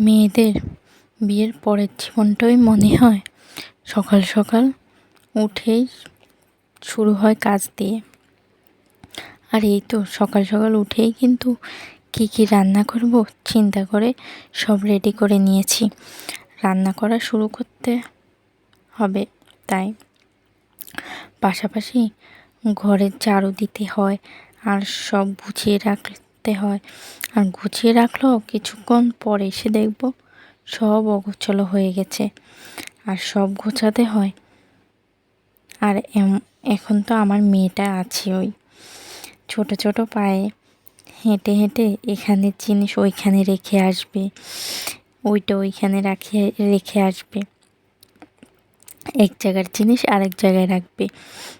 মেয়েদের বিয়ের পরের জীবনটাই মনে হয় সকাল সকাল উঠেই শুরু হয় কাজ দিয়ে। আর এই তো সকাল সকাল উঠেই কিন্তু কী কী রান্না করব চিন্তা করে সব রেডি করে নিয়েছি। রান্না করা শুরু করতে হবে তাই। পাশাপাশি ঘরের ঝাড়ু দিতে হয় আর সব বুঝিয়ে গুছিয়ে রাখতে হয়। আর গুছিয়ে রাখলেও কিছুক্ষণ পরে এসে দেখব সব অগোছালো হয়ে গেছে। আর সব গোছাতে হয়। আর এখন তো আমার মেয়েটা আছে ওই ছোট ছোট পায়ে। হেঁটে হেঁটে এখানের জিনিস ওইখানে রেখে আসবে। ওইটা ওইখানে রাখিয়ে রেখে আসবে। এক জায়গার জিনিস আরেক জায়গায় রাখবে।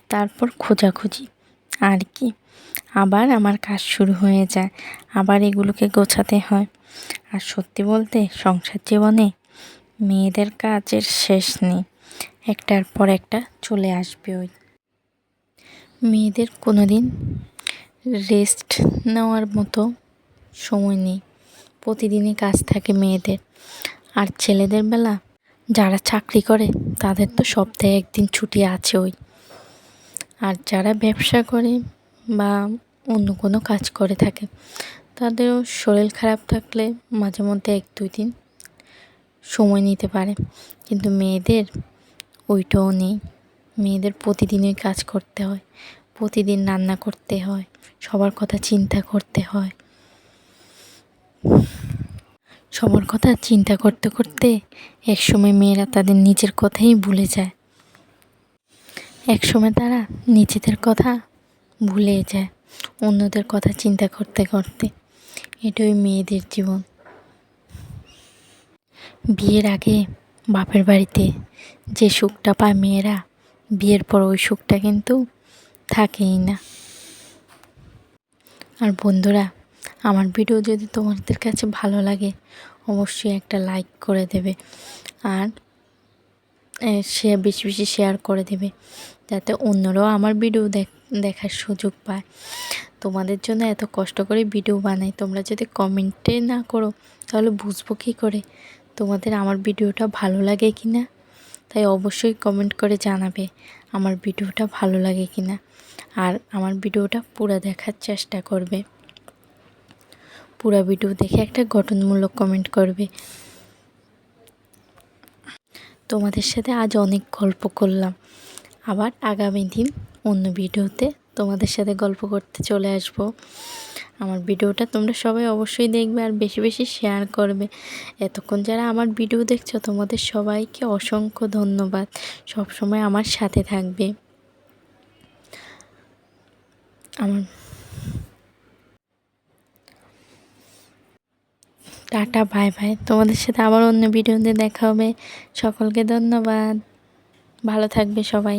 তারপর খোঁজাখুঁজি। আর কি আবার আমার কাজ শুরু হয়ে যায়। আবার এগুলোকে গোছাতে হয়। আর সত্যি বলতে সংসার জীবনে মেয়েদের কাজের শেষ নেই। একটার পর একটা চলে আসবে ওই। মেয়েদের কোনো দিন রেস্ট নেওয়ার মতো সময় নেই। প্রতিদিনই কাজ থাকে মেয়েদের। আর ছেলেদের বেলা যারা চাকরি করে তাদের তো সপ্তাহে একদিন ছুটি আছে ওই। আর যারা ব্যবসা করে বা অন্য কোনো কাজ করে থাকে, তাদেরও শরীর খারাপ থাকলে মাঝে মধ্যে এক, দুই দিন সময় নিতে পারে। কিন্তু মেয়েদের ওইটাও নেই। মেয়েদের প্রতিদিনই কাজ করতে হয়, প্রতিদিন রান্না করতে হয়, সবার কথা চিন্তা করতে হয়। সবার কথা চিন্তা করতে করতে একসময় মেয়েরা তাদের নিজের কথাই ভুলে যায়। একসময় তারা নিজেদের কথা ভুলে যায়, অন্যদের কথা চিন্তা করতে করতে। এটাই মেয়েদের জীবন। বিয়ের আগে বাপের বাড়িতে যে সুখটা পায় মেয়েরা, বিয়ের পর ওই সুখটা কিন্তু থাকেই না। আর বন্ধুরা, আমার ভিডিও যদি তোমাদের কাছে ভালো লাগে, অবশ্যই একটা লাইক করে দেবে। আর সে বেশি বেশি শেয়ার করে দেবে, যাতে অন্যরাও আমার ভিডিও দেখার সুযোগ পায়। তোমাদের জন্য এত কষ্ট করে ভিডিও বানাই, তোমরা যদি কমেন্টে না করো, তাহলে বুঝব কী করে? তোমাদের আমার ভিডিওটা ভালো লাগে কি না তাই অবশ্যই কমেন্ট করে জানাবে, আমার ভিডিওটা ভালো লাগে কি না আর আমার ভিডিওটা পুরো দেখার চেষ্টা করবে। পুরো ভিডিও দেখে একটা গঠনমূলক কমেন্ট করবে। তোমাদের সাথে আজ অনেক গল্প করলাম। আবার আগামী দিন অন্য ভিডিওতে তোমাদের সাথে গল্প করতে চলে আসব। আমার ভিডিওটা তোমরা সবাই অবশ্যই দেখবে আর বেশি বেশি শেয়ার করবে। এতক্ষণ যারা আমার ভিডিও দেখছ, তোমাদের সবাইকে অসংখ্য ধন্যবাদ। সব সময় আমার সাথে থাকবে। আমার টাটা, বাই বাই। তোমাদের সাথে আবার অন্য ভিডিওতে দেখা হবে। সকলকে ধন্যবাদ। ভালো থাকবে সবাই।